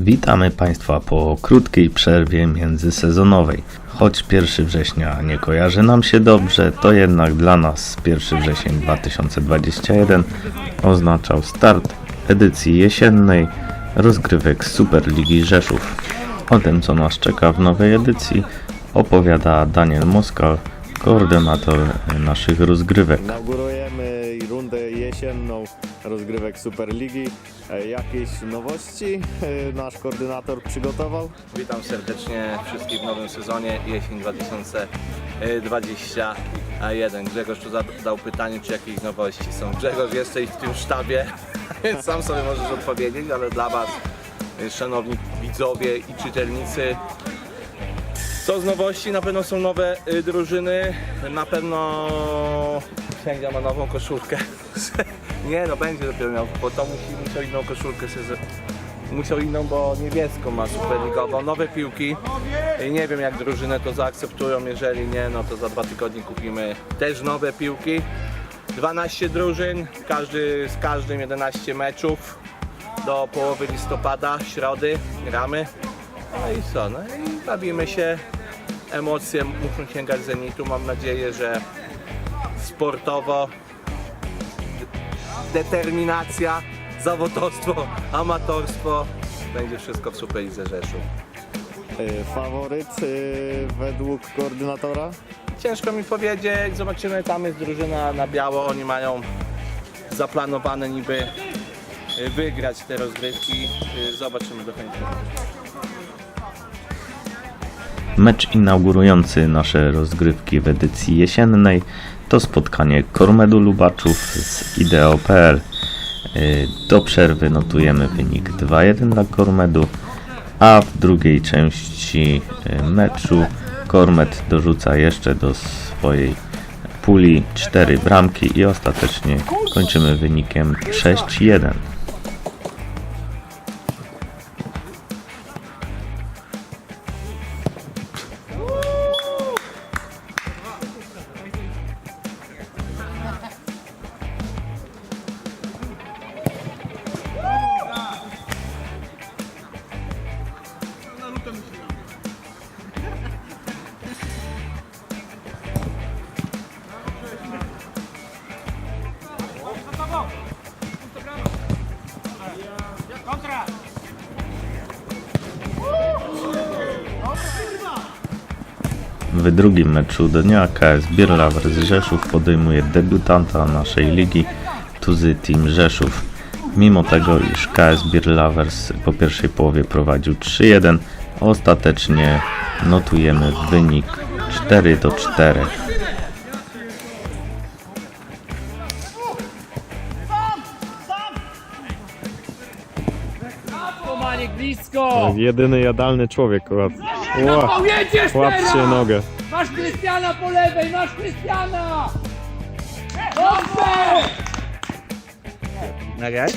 Witamy Państwa po krótkiej przerwie międzysezonowej. Choć 1 września nie kojarzy nam się dobrze, to jednak dla nas 1 wrzesień 2021 oznaczał start edycji jesiennej rozgrywek Superligi Rzeszów. O tym, co nas czeka w nowej edycji, opowiada Daniel Moskal, koordynator naszych rozgrywek. Inaugurujemy jesienną rozgrywek Superligi. E, Jakieś nowości e, nasz koordynator przygotował? Witam serdecznie wszystkich w nowym sezonie jesień 2021. Grzegorz tu zadał pytanie, czy jakieś nowości są. Grzegorz, jesteś w tym sztabie, więc sam sobie możesz odpowiedzieć, ale dla Was, y, szanowni widzowie i czytelnicy, co z nowości? Na pewno są nowe y, drużyny, na pewno sędzia ma nową koszulkę. Nie no, będzie dopiero miał, bo to musi, musiał inną koszulkę sobie z- Musiał inną, bo niebieską ma superligową. Nowe piłki. I Nie wiem jak drużyny to zaakceptują, jeżeli nie, no to za dwa tygodnie kupimy też nowe piłki. 12 drużyn, każdy, z każdym 11 meczów do połowy listopada, środy gramy. No i co, no i bawimy się. Emocje muszą sięgać zenitu. Mam nadzieję, że sportowo determinacja, zawodowstwo, amatorstwo. Będzie wszystko w Superlidze Rzeszów. E, Faworyt e, według koordynatora? Ciężko mi powiedzieć, zobaczymy, tam jest drużyna na biało, oni mają zaplanowane niby y, wygrać te rozgrywki. Zobaczymy do końca. Mecz inaugurujący nasze rozgrywki w edycji jesiennej to spotkanie Kormedu Lubaczów z Ideo.pl. Yy, Do przerwy notujemy wynik 2-1 dla Kormedu, a w drugiej części yy, meczu Kormed dorzuca jeszcze do swojej puli 4 bramki i ostatecznie kończymy wynikiem 6-1. W drugim meczu dnia KS Birlawer z Rzeszów podejmuje debiutanta naszej ligi Tuzy Team Rzeszów. Mimo tego, iż KS Birlawers po pierwszej połowie prowadził 3-1, ostatecznie notujemy wynik 4 do 4. Maniek blisko! Jedyny jadalny człowiek. Rafał, jedziesz łapcie teraz! nogę. Masz Krystiana po lewej, masz Krystiana! Dobrze! Nagrać?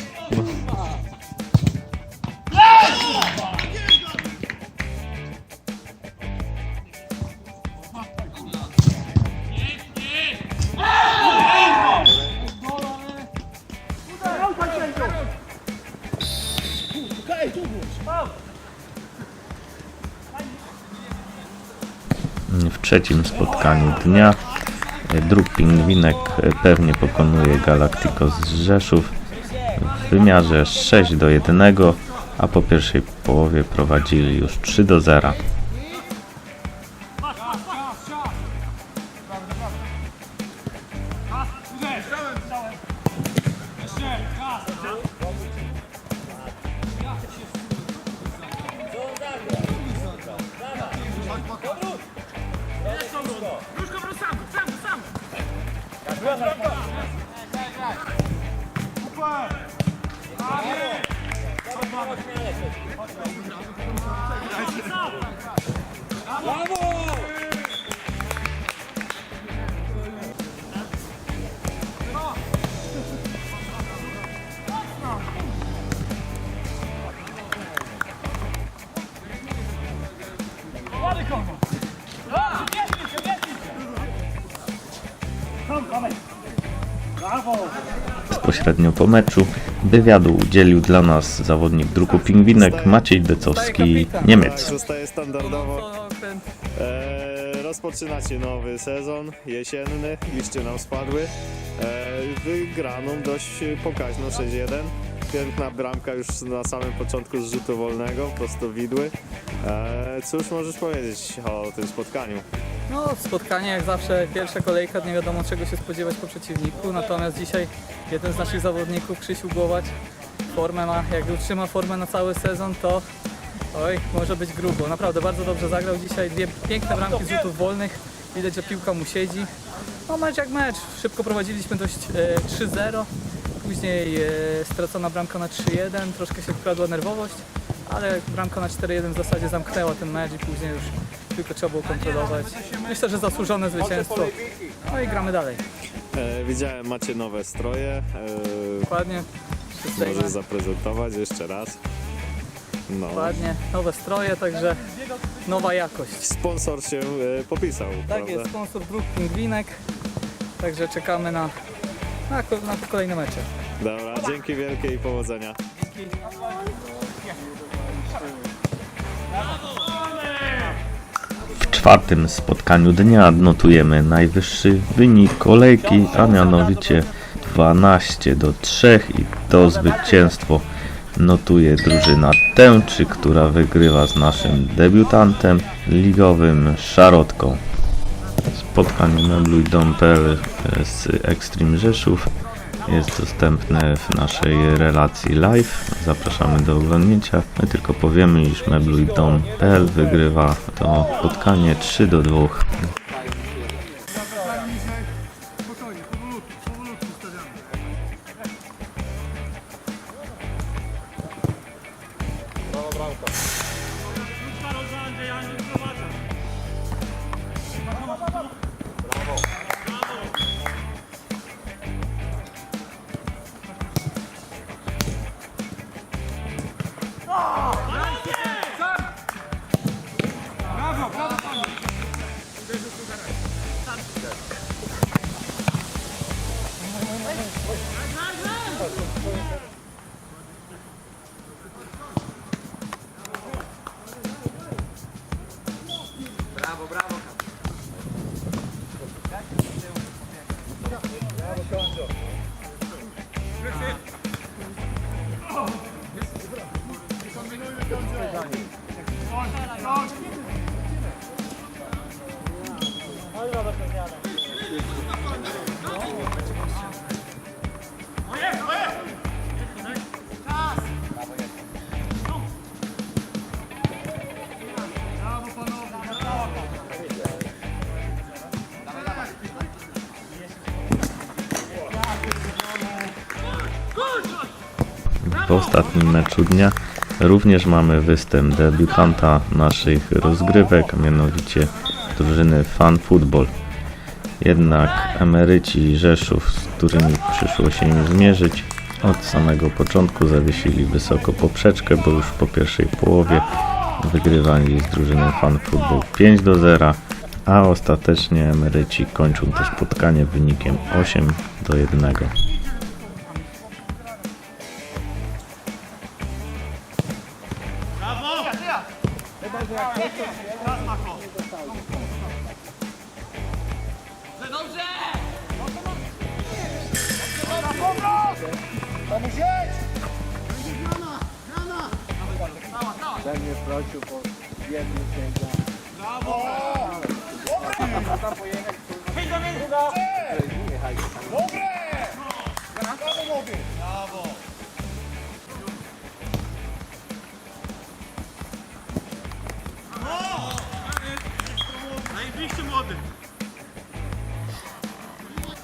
w trzecim spotkaniu dnia. Druk pingwinek pewnie pokonuje Galacticos z Rzeszów w wymiarze 6 do 1, a po pierwszej połowie prowadzili już 3 do 0. Gruszko, wróć sam, sam, sam! Super! Brawo! Hadi kom! Bezpośrednio po meczu wywiadu udzielił dla nas zawodnik druku pingwinek Maciej Decowski, Niemiec. Zostaje standardowo. E, rozpoczynacie nowy sezon jesienny, liście nam spadły. E, wygraną dość pokaźną 6-1. Piękna bramka już na samym początku z rzutu wolnego, prosto widły. E, cóż możesz powiedzieć o tym spotkaniu? No, spotkanie jak zawsze, pierwsza kolejka, nie wiadomo czego się spodziewać po przeciwniku, natomiast dzisiaj jeden z naszych zawodników, Krzysiu Głowacz, formę ma, jak utrzyma formę na cały sezon, to oj, może być grubo. Naprawdę bardzo dobrze zagrał dzisiaj, dwie piękne bramki z rzutów wolnych, widać, że piłka mu siedzi. No mecz jak mecz, szybko prowadziliśmy dość e, 3-0, później e, stracona bramka na 3-1, troszkę się wkradła nerwowość, ale bramka na 4-1 w zasadzie zamknęła ten mecz i później już tylko trzeba było kontrolować. Myślę, że zasłużone zwycięstwo. No i gramy dalej. E, widziałem, macie nowe stroje. E, Dokładnie. Przystojne, możesz zaprezentować jeszcze raz. No. Dokładnie. Nowe stroje, także nowa jakość. Sponsor się e, popisał, Tak prawda? jest, sponsor dróg Pingwinek. Także czekamy na, na, na kolejne mecze. Dobra, dzięki wielkie i powodzenia. W czwartym spotkaniu dnia notujemy najwyższy wynik kolejki, a mianowicie 12 do 3 i to zwycięstwo notuje drużyna Tęczy, która wygrywa z naszym debiutantem ligowym Szarotką. Spotkanie mebluj.pl z Extreme Rzeszów jest dostępne w naszej relacji live. Zapraszamy do oglądnięcia. My tylko powiemy, iż mebluj.pl wygrywa to spotkanie 3 do 2. Oh. W ostatnim meczu dnia również mamy występ debiutanta naszych rozgrywek, a mianowicie drużyny Fan Football. Jednak emeryci Rzeszów, z którymi przyszło się im zmierzyć, od samego początku zawiesili wysoko poprzeczkę, bo już po pierwszej połowie wygrywali z drużyną Fan Football 5 do 0, a ostatecznie emeryci kończą to spotkanie wynikiem 8 do 1. Pewnie prosił po jednym sędzia. Brawo! Dobre! Dobre!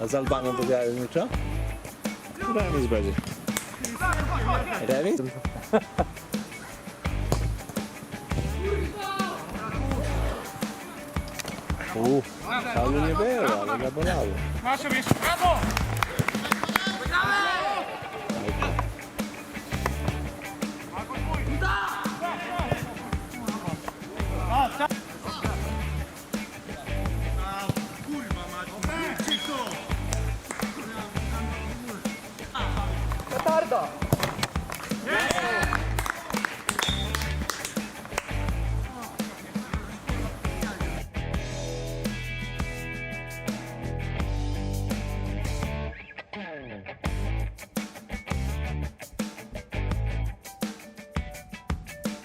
A z Albanią wygrałem jutro? Remis będzie. Remis? Uuu, ale nie było, ale zabolało. 다